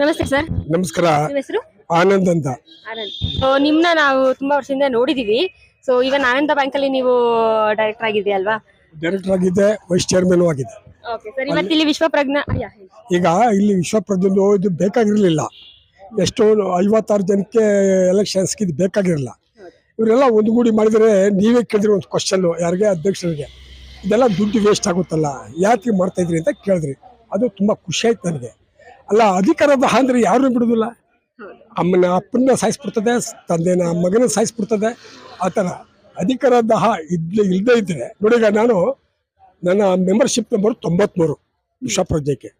ನಮಸ್ತೆ ಸರ್. ನಮಸ್ಕಾರ. ನಿಮ್ಮ ಹೆಸರು? ಆನಂದ್ ಅಂತ. ಆನಂದ್. ಸೊ ನಿಮ್ನ ನಾವು ತುಂಬಾ ವರ್ಷದಿಂದ ನೋಡಿದೀವಿ. ಸೊ ಈಗ ಆನಂದ ಬ್ಯಾಂಕ್ ಅಲ್ಲಿ ನೀವು ಡೈರೆಕ್ಟರ್ ಆಗಿದ್ರಿ ಅಲ್ವಾ? ಡೈರೆಕ್ಟರ್ ಆಗಿದ್ದೆ ವೈಸ್ ಚೇರ್ಮನ್ ಆಗಿದೆ ಓಕೆ ಸರ್. ಇವತ್ತು ಇಲ್ಲಿ ವಿಶ್ವ ಪ್ರಜ್ಞಾ ಯಾ, ಹೇಳಿ. ಈಗ ಇಲ್ಲಿ ವಿಶ್ವಪ್ರಜ್ಞೆದು ಇದು ಬೇಕಾಗಿರ್ಲಿಲ್ಲ. ಎಷ್ಟೋ ಐವತ್ತಾರು ಜನಕ್ಕೆ ಎಲೆಕ್ಷನ್ಸ್ ಇದು ಬೇಕಾಗಿರಲಿಲ್ಲ. ಇವರೆಲ್ಲ ಒಂದುಗೂಡಿ ಮಾಡಿದರೆ ನೀವೇ ಕೇಳಿದ್ರಿ ಒಂದು ಕ್ವಶನ್ ಯಾರಿಗೆ? ಅಧ್ಯಕ್ಷರಿಗೆ. ಇದೆಲ್ಲ ದುಡ್ಡು ವೇಸ್ಟ್ ಆಗುತ್ತಲ್ಲ ಯಾಕೆ ಮಾಡ್ತಾ ಇದ್ರಿ ಅಂತ ಕೇಳಿದ್ರಿ. ಅದು ತುಂಬಾ ಖುಷಿ ಆಯ್ತು ನನಗೆ. ಅಲ್ಲ ಅಧಿಕಾರದ ಅಂದ್ರೆ ಯಾರನ್ನೂ ಬಿಡುದಿಲ್ಲ. ಅಮ್ಮನ ಅಪ್ಪನ ಸಾಯಿಸ್ಬಿಡ್ತದೆ ತಂದೆನ ಮಗನ ಸಾಯಿಸ್ಬಿಡ್ತದೆ ಆ ಥರ. ಅಧಿಕಾರ ದಹ ಇದ್ಲೆ ಇಲ್ಲದೆ ಇದ್ರೆ ನೋಡಿಗ ನಾನು ನನ್ನ ಮೆಂಬರ್ಶಿಪ್ ನಂಬರ್ ತೊಂಬತ್ಮೂರು ಪ್ರಜೆಗೆ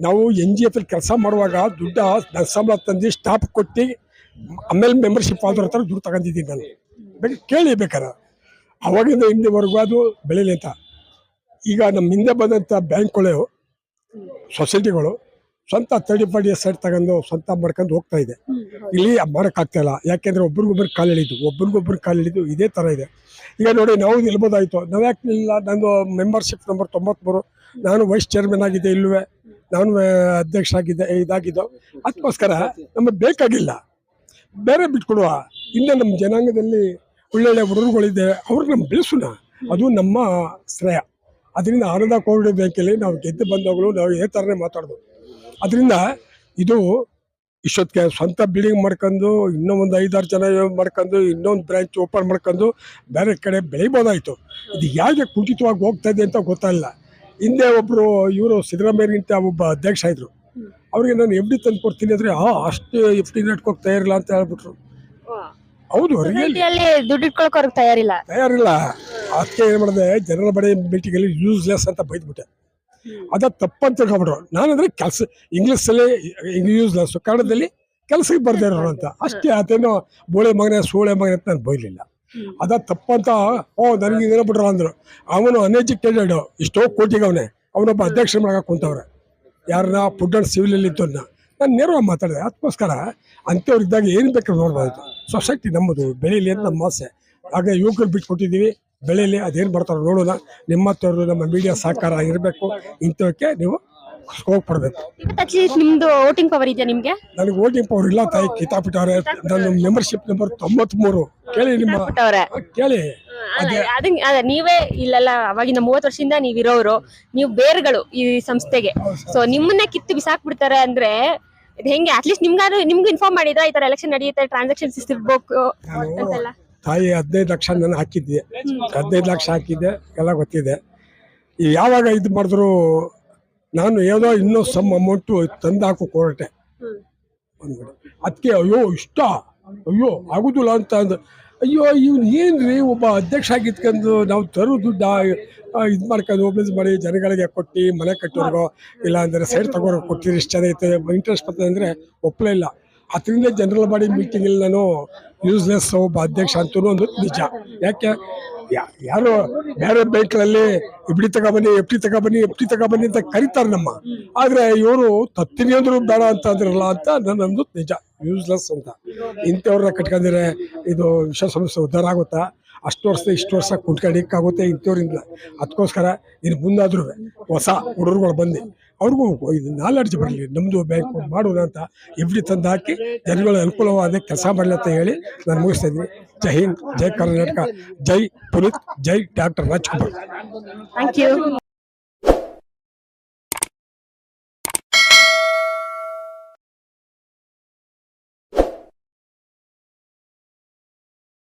ನಾವು ಎನ್ ಜಿ ಎಫ್ ಕೆಲಸ ಮಾಡುವಾಗ ದುಡ್ಡ ನನ್ನ ಸಂಬಳ ತಂದು ಸ್ಟಾಪ್ ಕೊಟ್ಟು ಆಮೇಲೆ ಮೆಂಬರ್ಶಿಪ್ ಆದ್ರ ಹತ್ರ ದುಡ್ಡು ತಗೊಂಡಿದ್ದೀನಿ ನಾನು. ಬೇಕು ಕೇಳಿ ಬೇಕಾರೆ. ಅವಾಗಿಂದ ಹಿಂದೆವರೆಗೂ ಅದು ಬೆಳೀಲಿ ಅಂತ. ಈಗ ನಮ್ಮ ಹಿಂದೆ ಬಂದಂಥ ಬ್ಯಾಂಕ್ಗಳು ಸೊಸೈಟಿಗಳು ಸ್ವಂತ ತರ್ಟಿ ಸೆಟ್ ಸೈಡ್ ತಗೊಂಡು ಸ್ವಂತ ಮಾಡ್ಕೊಂಡು ಹೋಗ್ತಾ ಇದೆ. ಇಲ್ಲಿ ಮಾಡೋಕ್ಕಾಗ್ತಾ ಇಲ್ಲ. ಯಾಕೆಂದ್ರೆ ಒಬ್ರಿಗೊಬ್ರು ಕಾಲು ಎಳಿದು ಒಬ್ರಿಗೊಬ್ರು ಕಾಲು ಎಳಿದು ಇದೇ ಥರ ಇದೆ. ಈಗ ನೋಡಿ ನಾವು ನಿಲ್ಬೋದಾಯಿತು ನಾವು ಯಾಕೆ ಇಲ್ಲ? ನಂದು ಮೆಂಬರ್ಶಿಪ್ ನಂಬರ್ ತೊಂಬತ್ಮೂರು. ನಾನು ವೈಸ್ ಚೇರ್ಮನ್ ಆಗಿದ್ದೆ ಇಲ್ಲವೇ. ನಾನು ಅಧ್ಯಕ್ಷ ಆಗಿದ್ದೆ ಇದಾಗಿದ್ದು. ಅದಕ್ಕೋಸ್ಕರ ನಮಗೆ ಬೇಕಾಗಿಲ್ಲ. ಬೇರೆ ಬಿಟ್ಕೊಡುವ. ಇನ್ನು ನಮ್ಮ ಜನಾಂಗದಲ್ಲಿ ಒಳ್ಳೊಳ್ಳೆ ಹುಡುಗರುಗಳಿದೆ ಅವ್ರಿಗೆ ನಮ್ಮ ಬೆಳೆಸೋಣ ಅದು ನಮ್ಮ ಶ್ರೇಯ. ಅದರಿಂದ ಆನಂದ ಕೋವಿಡ್ ಬ್ಯಾಂಕಲ್ಲಿ ನಾವು ಗೆದ್ದು ಬಂದಾಗಲೂ ನಾವು ಇದೇ ಥರನೇ ಮಾತಾಡೋದು ಅದರಿಂದ ಇದು ಇಷ್ಟೊತ್ತಿಗೆ ಸ್ವಂತ ಬಿಲ್ಡಿಂಗ್ ಮಾಡ್ಕೊಂಡು ಇನ್ನೂ ಒಂದು ಐದಾರು ಜನ ಮಾಡ್ಕೊಂಡು ಇನ್ನೊಂದು ಬ್ರಾಂಚ್ ಓಪನ್ ಮಾಡ್ಕೊಂಡು ಬೇರೆ ಕಡೆ ಬೆಳಿಬೋದಾಯಿತು. ಇದು ಯಾಕೆ ಕುಂಠಿತವಾಗಿ ಹೋಗ್ತಾ ಇದೆ ಅಂತ ಗೊತ್ತಾಗಿಲ್ಲ ಹಿಂದೆ ಒಬ್ಬರು ಇವರು ಸಿದ್ದರಾಮಯ್ಯಗಿಂತ ಒಬ್ಬ ಅಧ್ಯಕ್ಷ ಇದ್ದರು ಅವ್ರಿಗೆ ನಾನು ಎಫ್ ಡಿ ತಂದು ಕೊಡ್ತೀನಿ ಅಂದರೆ ಆ ಅಷ್ಟು ಎಫ್ ಡಿ ನೆಟ್ಕೋಗಿ ತಯಾರಿಲ್ಲ ಅಂತ ಹೇಳ್ಬಿಟ್ರು. ಹೌದು ತಯಾರಿಲ್ಲ. ತಯಾರಿಲ್ಲ. ಅದಕ್ಕೆ ಏನು ಮಾಡಿದೆ ಜನರಲ್ ಬಡಿ ಮೀಟಿಂಗಲ್ಲಿ ಯೂಸ್ಲೆಸ್ ಅಂತ ಬೈದ್ಬಿಟ್ಟೆ. ಅದ ತಪ್ಪಂತ ತಿಳ್ಕೊಂಬಿಟ್ರು ನಾನಂದ್ರೆ ಕೆಲಸ ಇಂಗ್ಲೀಷಲ್ಲಿ ಯೂಸ್ ಕನ್ನಡದಲ್ಲಿ ಕೆಲಸಕ್ಕೆ ಬರ್ದೇ ಇರೋರು ಅಂತ. ಅಷ್ಟೇ ಅದೇನೋ ಬೋಳೆ ಮಗನೇ ಸೋಳೆ ಮಗನೇ ಅಂತ ನಾನು ಬೈಲಿಲ್ಲ. ಅದ ತಪ್ಪಂತ ಓ ನನಗೆ ಇದೇನೋ ಬಿಟ್ರ ಅಂದ್ರು. ಅವನು ಅನ್ಎಜುಕೇಟೆಡ್ ಇಷ್ಟೋ ಕೋಟಿಗೆ ಅವನೇ ಅವನೊಬ್ಬ ಅಧ್ಯಕ್ಷ ಮಾಡಕ್ಕೆ ಕುಂತವ್ರೆ. ಯಾರನ್ನ ಫುಡ್ ಅಂಡ್ ಸಿವಿಲ್ ಇದ್ದವ್ರನ್ನ. ನಾನು ನೇರವಾಗಿ ಮಾತಾಡಿದೆ. ಅದಕ್ಕೋಸ್ಕರ ಅಂಥವ್ರು ಇದ್ದಾಗ ಏನು ಬೇಕಾದ್ರೂ ನೋಡ್ಬೋದು. ಸೊಸೈಟಿ ನಮ್ಮದು ಬೆಳೀಲಿ ಅಂತ ನಮ್ಮ ಆಸೆ. ಆಗ ಯುವಕರು ಬಿಟ್ಕೊಟ್ಟಿದ್ದೀವಿ. ಬೆಳೀಲಿ ಅದೇನು ಬರ್ತಾರೋ ನೋಡೋಣ. ನಿಮ್ಮತ್ತವ್ರದ್ದು ನಮ್ಮ ಮೀಡಿಯಾ ಸಹಕಾರ ಇರಬೇಕು ಇಂಥವಕ್ಕೆ ನೀವು ಸ್ಕೋಪ್ ಕೊಡಬೇಕು. ನಿಮ್ದು ವೋಟಿಂಗ್ ಪವರ್ ಇದೆಯಾ ನಿಮ್ಗೆ? ನನಗೆ ವೋಟಿಂಗ್ ಪವರ್ ಇಲ್ಲ ತಾಯಿ ಕಿತಾಪಿಟ್ಟವ್ರೆ ನನ್ನ ಮೆಂಬರ್ಶಿಪ್ ನಂಬರ್ ತೊಂಬತ್ಮೂರು. ಕೇಳಿ ನಿಮ್ಮ ಅವ್ರೆ ಕೇಳಿ. ಅದ ನೀವೇ ಇಲ್ಲೆಲ್ಲ ಅವಾಗಿಂದ ಮೂವತ್ತು ವರ್ಷದಿಂದ ನೀವ್ ಇರೋರು ನೀವು ಬೇರ್ಗಳು ಈ ಸಂಸ್ಥೆಗೆ. ಸೊ ನಿಮ್ಮನ್ನೇ ಕಿತ್ತು ಬಿಸಾಕ್ಬಿಡ್ತಾರೆ ಅಂದ್ರೆ ಹೆಂಗೆ? ಅಟ್ಲೀಸ್ಟ್ ನಿಮ್ಗಾದ್ರೂ ನಿಮ್ಗೆ ಇನ್ಫಾರ್ಮ್ ಮಾಡಿದ್ರ? ಈ ತರ ಎಲೆಕ್ಷನ್ ನಡೆಯುತ್ತೆ ಟ್ರಾನ್ಸಾಕ್ಷನ್ಸ್ ಇರ್ಬೇಕು ಅಂತೆಲ್ಲ. ತಾಯಿ ಹದಿನೈದು ಲಕ್ಷ ನಾನು ಹಾಕಿದ್ದೆ. ಹದಿನೈದು ಲಕ್ಷ ಹಾಕಿದ್ದೆ, ಎಲ್ಲ ಗೊತ್ತಿದೆ. ಈ ಯಾವಾಗ ಇದು ಮಾಡಿದ್ರು ನಾನು ಏನೋ ಇನ್ನೂ ಸಮ್ ಅಮೌಂಟು ತಂದು ಹಾಕು ಕೊರಟೆ. ಅದಕ್ಕೆ ಅಯ್ಯೋ, ಇಷ್ಟ. ಅಯ್ಯೋ, ಆಗುದಿಲ್ಲ ಅಂತ ಅಂದು. ಅಯ್ಯೋ, ಇವ್ನು ರೀ ಒಬ್ಬ ಅಧ್ಯಕ್ಷ ಆಗಿದ್ಕೊಂಡು ನಾವು ತರೋ ದುಡ್ಡ ಇದು ಮಾಡ್ಕೊಂಡು ಒಬ್ಬಿಸ್ ಮಾಡಿ ಜನಗಳಿಗೆ ಕೊಟ್ಟು ಮನೆ ಕಟ್ಟೋರ್ಗೋ ಇಲ್ಲ ಅಂದರೆ ಸೈಡ್ ತಗೋರೋ ಕೊಟ್ಟಿರಿ, ಇಷ್ಟ ಚೆನ್ನಾಗೈತೆ. ಇಂಟ್ರೆಸ್ಟ್ ಬರ್ತದೆ ಅಂದರೆ ಒಪ್ಪಲೇ ಇಲ್ಲ. ಅದರಿಂದ ಜನರಲ್ ಬಾಡಿ ಮೀಟಿಂಗಲ್ಲಿ ನಾನು ಯೂಸ್ಲೆಸ್ ಒಬ್ಬ ಅಧ್ಯಕ್ಷ ಅಂತೂ ಒಂದು ನಿಜ. ಯಾಕೆ? ಯಾರು ಬೇರೆ ಬ್ಯಾಂಕ್ಗಳಲ್ಲಿ ಎಫ್ ಡಿ ತಗೊಬನ್ನಿ ಎಫ್ ಡಿ ತಗೊಬನ್ನಿ ಎಫ್ ಡಿ ತಗೊಬನ್ನಿ ಅಂತ ಕರೀತಾರೆ ನಮ್ಮ. ಆದರೆ ಇವರು ತತ್ತಿನಿ ಅಂದ್ರೂ ಬೇಡ ಅಂತ ಅಂದ್ರಲ್ಲ ಅಂತ ನನ್ನೊಂದು ನಿಜ. ಯೂಸ್ಲೆಸ್ ಅಂತ. ಇಂಥವ್ರನ್ನ ಕಟ್ಕೊಂಡಿದ್ರೆ ಇದು ವಿಶ್ವಸಂಸ್ಥೆ ಉದ್ಧಾರ ಆಗುತ್ತಾ? ಅಷ್ಟು ವರ್ಷ, ಇಷ್ಟು ವರ್ಷ ಕುಂಟ್ಕೊಂಡಿಕ್ಕಾಗುತ್ತೆ ಇಂಥವ್ರಿಂದ ಅದಕ್ಕೋಸ್ಕರ ಇನ್ನು ಮುಂದಾದ್ರೂ ಹೊಸ ಹುಡುಗರುಗಳು ಬಂದು ಅವ್ರಿಗೂ ಇದು ನಾಲೆಡ್ಜ್ ಬರಲಿ. ನಮ್ಮದು ಬ್ಯಾಂಕ್ ಮಾಡೋಣ ಅಂತ ಎಫ್ ಡಿ ತಂದು ಹಾಕಿ ಜನಗಳ ಅನುಕೂಲವಾದ ಕೆಲಸ ಮಾಡಲಿ ಅಂತ ಹೇಳಿ ನಾನು ಮುಗಿಸ್ತಾ ಇದ್ದೀನಿ. ಜೈ ಹಿಂದ್, ಜೈ ಕರ್ನಾಟಕ, ಜೈ ಪುನೀತ್, ಜೈ ಡಾಕ್ಟರ್ ರಾಜ್ಕುಮಾರ್ ಥ್ಯಾಂಕ್ ಯು